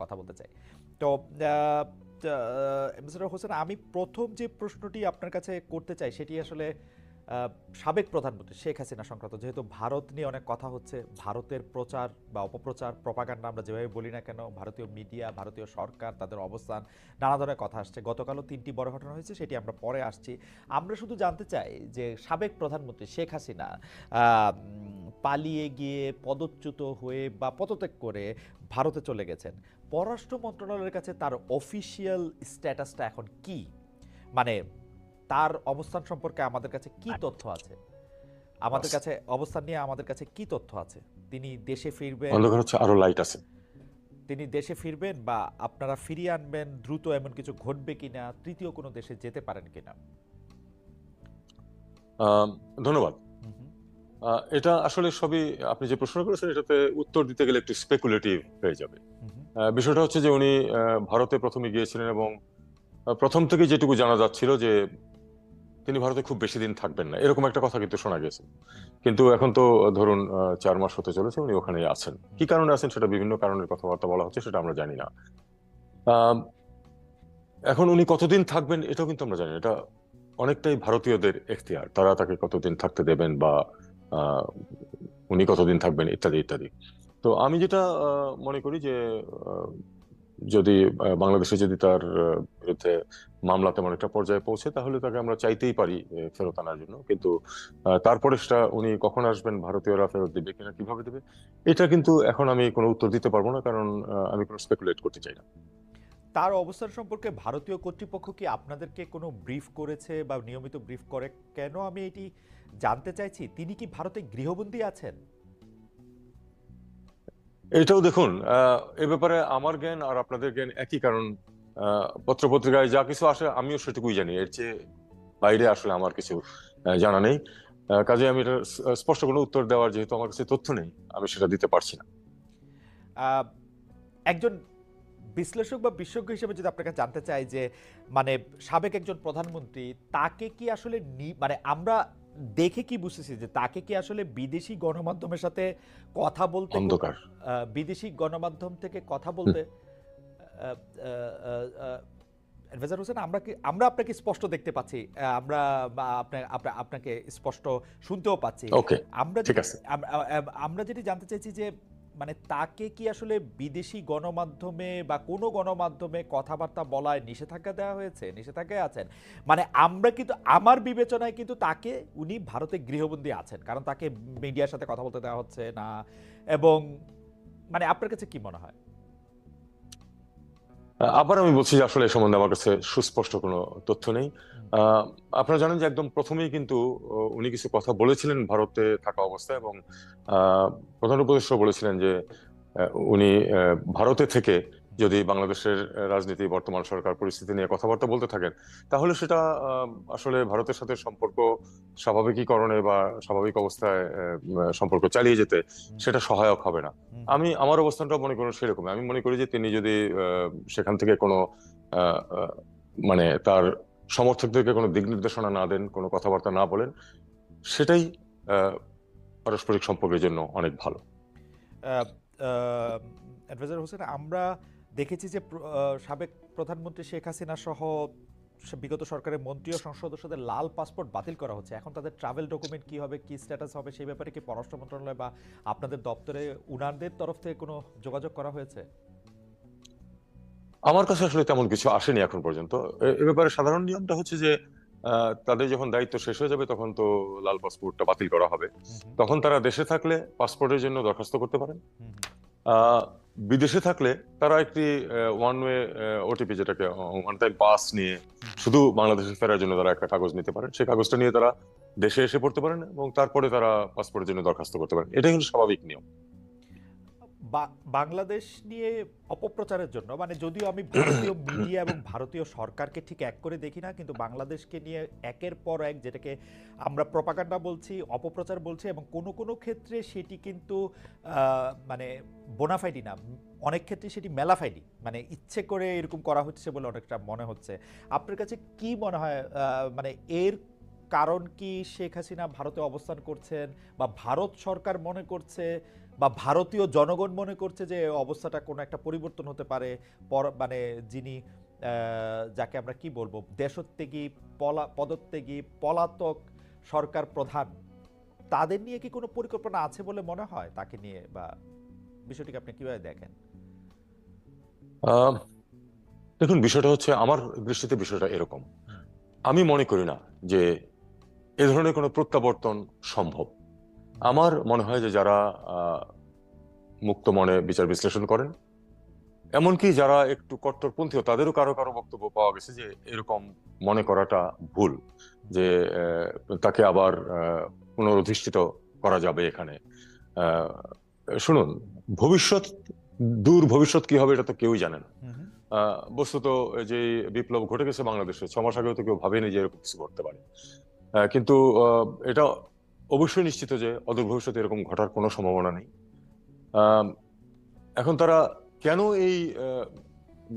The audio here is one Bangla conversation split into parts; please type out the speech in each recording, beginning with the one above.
কথা বলতে চাই। তো মিস্টার হোসেন, আমি প্রথম যে প্রশ্নটি আপনার কাছে করতে চাই, সেটি আসলে সাবেক প্রধানমন্ত্রী শেখ হাসিনা সংক্রান্ত যেহেতু ভারত নিয়ে অনেক কথা হচ্ছে, ভারতের প্রচার বা অপপ্রচার, প্রপাগান্ডা আমরা যেভাবে বলি না কেন, ভারতীয় মিডিয়া, ভারতীয় সরকার, তাদের অবস্থান, নানা ধরনের কথা আসছে। গতকালও তিনটি বড় ঘটনা হয়েছে, সেটি আমরা পরে আসছি। আমরা শুধু জানতে চাই যে সাবেক প্রধানমন্ত্রী শেখ হাসিনা পালিয়ে গিয়ে পদচ্যুত হয়ে বা পদত্যাগ করে ভারতে চলে গেছেন। পররাষ্ট্র মন্ত্রণালয়ের কাছে তার অফিসিয়াল স্ট্যাটাসটা এখন কি? মানে তার অবস্থান সম্পর্কে আমাদের কাছে কি তথ্য আছে? আমাদের কাছে অবস্থান নিয়ে আমাদের কাছে কি তথ্য আছে? তিনি দেশে ফিরবেন। অন্ধকার হচ্ছে আরও লাইট আছে। তিনি দেশে ফিরবেন বা আপনারা ফিরিয়ে আনবেন দ্রুত এমন কিছু ঘটবে কিনা তৃতীয় কোনো দেশে যেতে পারেন কিনা? আহ, ধন্যবাদ। এটা আসলে সবই আপনি যে প্রশ্ন করেছেন এটাতে উত্তর দিতে গেলে একটু স্পেকুলেটিভ হয়ে যাবে। বিষয়টা হচ্ছে যে উনি আহ, ভারতে প্রথমে গিয়েছিলেন এবং প্রথম থেকে যেটুকু জানা যাচ্ছিল যে তিনি ভারতে খুব বেশি দিন থাকবেন না। এরকম একটা কথা কিন্তু শোনা গেছে। কিন্তু এখন তো ধরুন চার মাস হতে চলেছে, উনি ওখানেই আছেন। কি কারণে আছেন সেটা বিভিন্ন কারণের কথাবার্তা বলা হচ্ছে, সেটা আমরা জানি না। এখন উনি কতদিন থাকবেন এটাও কিন্তু আমরা জানি এটা অনেকটাই ভারতীয়দের এখতিয়ার। তারা তাকে কতদিন থাকতে দেবেন বা উনি কতদিন থাকবেন, ইত্যাদি ইত্যাদি। তো আমি যেটা মনে করি যে যদি বাংলাদেশে যদি তার বিরুদ্ধে মামলা তেমন একটা পর্যায়ে পৌঁছে তাহলে তাকে আমরা চাইতেই পারি ফেরত আনার জন্য। কিন্তু তারপরে সেটা উনি কখন আসবেন ভারতীয়রা ফেরত দিবে কিনা কীভাবে দেবে এটা কিন্তু এখন আমি কোনো উত্তর দিতে পারব না কারণ আমি কোনো স্পেকুলেট করতে চাই না। তার অবস্থান সম্পর্কে ভারতীয় কর্তৃপক্ষ কি আপনাদেরকে কোনো ব্রিফ করেছে বা নিয়মিত ব্রিফ করে কেন আমি এটি জানতে চাইছি? তিনি কি ভারতে গৃহবন্দী আছেন? এটাও দেখুন এ ব্যাপারে আমার জ্ঞান আর আপনাদের জ্ঞান একই কারণ পত্রপত্রিকায় যা কিছু আসে আমিও সেটুকুই জানি। এর চেয়ে বাইরে আসলে আমার কিছু জানা নেই। কাজে আমি এটা স্পষ্ট কোনো উত্তর দেওয়ার যেহেতু আমার কাছে তথ্য নেই আমি সেটা দিতে পারছি না। একজন বিশ্লেষক বা বিশেষজ্ঞ হিসেবে যদি আপনাকে জানতে চাই যে মানে সাবেক একজন প্রধানমন্ত্রী তাকে কি আসলে মানে আমরা দেখে কি বুঝতেছি যে তাকে কি আসলে বিদেশি গণমাধ্যমের সাথে কথা বলতে অন্ধকার। বিদেশি গণমাধ্যম থেকে কথা বলতে অ্যাডভাইজার হোসেন আমরা কি আমরা আপনাকে স্পষ্ট দেখতে পাচ্ছি। আমরা বা আপনা- আপনা- আপনাকে স্পষ্ট শুনতেও পাচ্ছি। আমরা আমরা যেটি জানতে চাইছি যে মানে তাকে কি আসলে বিদেশি গণমাধ্যমে বা কোনো গণমাধ্যমে কথাবার্তা বলায় নিষেধাজ্ঞা দেওয়া হয়েছে? নিষেধাজ্ঞায় আছেন। মানে আমরা কিন্তু আমার বিবেচনায় কিন্তু তাকে উনি ভারতে গৃহবন্দী আছেন। কারণ তাকে মিডিয়ার সাথে কথা বলতে দেওয়া হচ্ছে না। এবং মানে আপনার কাছে কি মনে হয়? আবার আমি বলছি যে আসলে সম্বন্ধে আমার কাছে সুস্পষ্ট কোনো তথ্য নেই। আপনারা জানেন যে একদম প্রথমেই কিন্তু উনি কিছু কথা বলেছিলেন ভারতে থাকা অবস্থায় এবং প্রধান উপদেষ্টা বলেছিলেন যে উনি ভারতে থেকে যদি বাংলাদেশের রাজনীতি বর্তমান সরকার পরিস্থিতি নিয়ে কথাবার্তা বলতে থাকেন তাহলে সেটা আসলে ভারতের সাথে সম্পর্ক স্বাভাবিকীকরণে বা স্বাভাবিক অবস্থায় সম্পর্ক চালিয়ে যেতে সেটা সহায়ক হবে না। আমি আমার অবস্থানটা মনে করি সেরকম আমি মনে করি যে তিনি যদি সেখান থেকে কোনো মানে তার সমর্থকদেরকে কোনো দিক নির্দেশনা না দেন কোনো কথাবার্তা না বলেন সেটাই আহ, পারস্পরিক সম্পর্কের জন্য অনেক ভালো। অ্যাডভাইজার হোসেন আমরা দেখেছি যে সাবেক প্রধানমন্ত্রী শেখ হাসিনা সহ বিগত সরকারের মন্ত্রী ও সংসদ সদস্যদের লাল পাসপোর্ট বাতিল করা হচ্ছে। এখন তাদের ট্রাভেল ডকুমেন্ট কি হবে কি স্ট্যাটাস হবে সেই ব্যাপারে কি পররাষ্ট্র মন্ত্রণালয় বা আপনাদের দপ্তরে উনারদের তরফ থেকে কোনো যোগাযোগ করা হয়েছে? আমার কাছে আসলে তেমন কিছু আসেনি এখন পর্যন্ত। এ- ব্যাপারে সাধারণ নিয়মটা হচ্ছে যে তাদের যখন দায়িত্ব শেষ হয়ে যাবে তখন তো লাল পাসপোর্টটা বাতিল করা হবে। তখন তারা দেশে থাকলে পাসপোর্টের জন্য দরখাস্ত করতে পারেন। বিদেশে থাকলে তারা একটি ওয়ান ওয়ে ওটিপি যেটাকে ওয়ান টাইম পাস নিয়ে শুধু বাংলাদেশে ফেরার জন্য তারা একটা কাগজ নিতে পারেন। সেই কাগজটা নিয়ে তারা দেশে এসে পড়তে পারেন এবং তারপরে তারা পাসপোর্টের জন্য দরখাস্ত করতে পারেন। এটাই হলো স্বাভাবিক নিয়ম। বাংলাদেশ নিয়ে অপপ্রচারের জন্য মানে যদিও আমি ভারতীয় মিডিয়া এবং ভারতীয় সরকারকে ঠিক এক করে দেখি না, কিন্তু বাংলাদেশকে নিয়ে একের পর এক যেটাকে আমরা প্রপাকাণ্ডা বলছি, অপপ্রচার বলছি এবং কোনো কোনো ক্ষেত্রে সেটি কিন্তু মানে বোনাফাইডি না। অনেক ক্ষেত্রে সেটি মেলাফাইডি মানে ইচ্ছে করে এরকম করা হচ্ছে বলে অনেকটা মনে হচ্ছে। আপনার কাছে কি মনে হয় মানে এর কারণ কি শেখ হাসিনা ভারতে অবস্থান করছেন বা ভারত সরকার মনে করছে? বা ভারতীয় জনগণ মনে করছে যে অবস্থাটা কোনো একটা পরিবর্তন হতে পারে পর- মানে যিনি যাকে আমরা কি বলব দেশত্যাগী পলা পদত্যাগী পলাতক সরকার প্রধান তাদের নিয়ে কি কোনো পরিকল্পনা আছে বলে মনে হয় তাকে নিয়ে? বা বিষয়টিকে আপনি কীভাবে দেখেন? দেখুন বিষয়টা হচ্ছে আমার দৃষ্টিতে বিষয়টা এরকম। আমি মনে করি না যে এ ধরনের কোনো প্রত্যাবর্তন সম্ভব। আমার মনে হয় যে যারা মুক্ত মনে বিচার বিশ্লেষণ করেন এমনকি যারা একটু কট্টরপন্থীও তাদেরও কারও কারও বক্তব্য পাওয়া গেছে যে এরকম মনে করাটা ভুল যে তাকে আবার পুনরধিষ্ঠিত করা যাবে এখানে। শুনুন ভবিষ্যৎ দূর ভবিষ্যৎ কি হবে এটা তো কেউই জানে না। বস্তুত যে বিপ্লব ঘটে গেছে বাংলাদেশে ছ মাস আগেও তো কেউ ভাবেনি যে এরকম কিছু ঘটতে পারে। কিন্তু এটা অবশ্যই নিশ্চিত যে অদূর ভবিষ্যতে এরকম ঘটার কোনো সম্ভাবনা নেই। এখন তারা কেন এই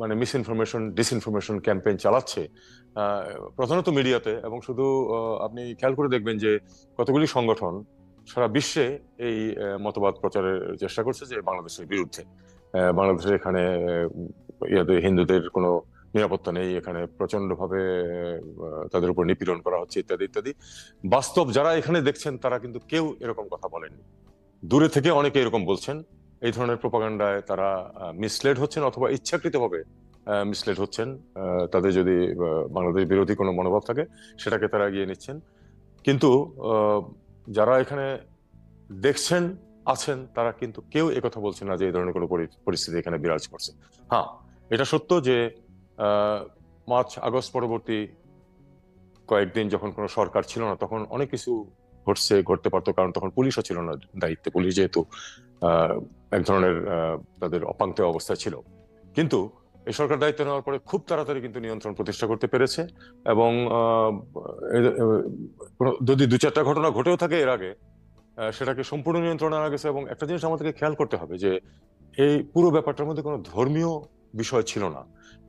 মানে মিস ইনফরমেশন ডিসইনফরমেশন ক্যাম্পেইন চালাচ্ছে প্রধানত মিডিয়াতে এবং শুধু আপনি খেয়াল করে দেখবেন যে কতগুলি সংগঠন সারা বিশ্বে এই মতবাদ প্রচারের চেষ্টা করছে যে বাংলাদেশের বিরুদ্ধে। বাংলাদেশের এখানে ইয়াদের হিন্দুদের কোনো নিরাপত্তা নেই, এখানে প্রচণ্ড ভাবে তাদের উপর নিপীড়ন করা হচ্ছে ইত্যাদি ইত্যাদি। বাস্তব যারা এখানে দেখছেন, তারা কিন্তু কেউ এরকম কথা বলেননি। দূরে থেকে অনেকে এরকম বলছেন, এই ধরনের প্রপাগান্ডায় তারা মিসলেড হচ্ছেন অথবা ইচ্ছাকৃতভাবে মিসলেড হচ্ছেন। তাদের যদি বাংলাদেশ বিরোধী কোনো মনোভাব থাকে, সেটাকে তারা এগিয়ে নিচ্ছেন। কিন্তু যারা এখানে দেখছেন, আছেন, তারা কিন্তু কেউ একথা বলছেন না যে এই ধরনের কোনো পরিস্থিতি এখানে বিরাজ করছে। হ্যাঁ এটা সত্য যে মার্চ, আগস্ট পরবর্তী কয়েকদিন যখন কোনো সরকার ছিল না, তখন অনেক কিছু ঘটছে, ঘটতে পারতো, কারণ তখন পুলিশও ছিল না দায়িত্বে। পুলিশ যেহেতু এক ধরনের তাদের অপাঙ্ক্ত অবস্থা ছিল। কিন্তু এই সরকার দায়িত্ব নেওয়ার পরে খুব তাড়াতাড়ি কিন্তু নিয়ন্ত্রণ প্রতিষ্ঠা করতে পেরেছে এবং যদি দু চারটা ঘটনা ঘটেও থাকে এর আগে সেটাকে সম্পূর্ণ নিয়ন্ত্রণে আনা গেছে এবং একটা জিনিস আমাদেরকে খেয়াল করতে হবে যে এই পুরো ব্যাপারটার মধ্যে কোনো ধর্মীয় বিষয় ছিল না।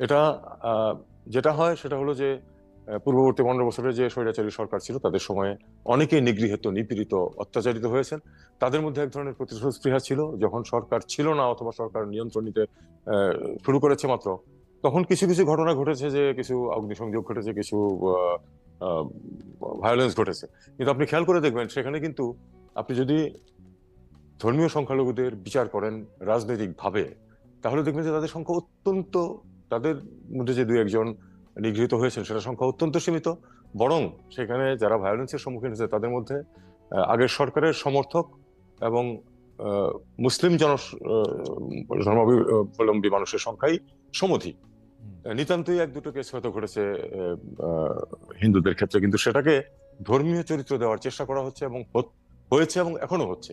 এটা যেটা হয় সেটা হলো যে পূর্ববর্তী পনেরো বছরের যে স্বৈরাচারী সরকার ছিল, তাদের সময়ে অনেকেই নিগৃহীত, নিপীড়িত, অত্যাচারিত হয়েছেন। তাদের মধ্যে এক ধরনের প্রতিশোধ স্পৃহা ছিল। যখন সরকার ছিল না অথবা সরকার নিয়ন্ত্রণ নিতে শুরু করেছে মাত্র, তখন কিছু কিছু ঘটনা ঘটেছে যে, কিছু অগ্নিসংযোগ ঘটেছে, কিছু ভায়োলেন্স ঘটেছে। কিন্তু আপনি খেয়াল করে দেখবেন, সেখানে কিন্তু আপনি যদি ধর্মীয় সংখ্যালঘুদের বিচার করেন রাজনৈতিকভাবে তাহলে দেখবেন যে তাদের সংখ্যা অত্যন্ত তাদের মধ্যে যে দু একজন নিগৃহীত হয়েছেন সেটা সংখ্যা অত্যন্ত সীমিত। বরং সেখানে যারা ভায়োলেন্সের সম্মুখীন হয়েছে তাদের মধ্যে আগের সরকারের সমর্থক এবং মুসলিম জন ধর্মাবলম্বী মানুষের সংখ্যাই সমধি নিতান্তই এক দুটো কেস হয়তো ঘটেছে হিন্দুদের ক্ষেত্রে। কিন্তু সেটাকে ধর্মীয় চরিত্র দেওয়ার চেষ্টা করা হচ্ছে এবং হয়েছে এবং এখনও হচ্ছে।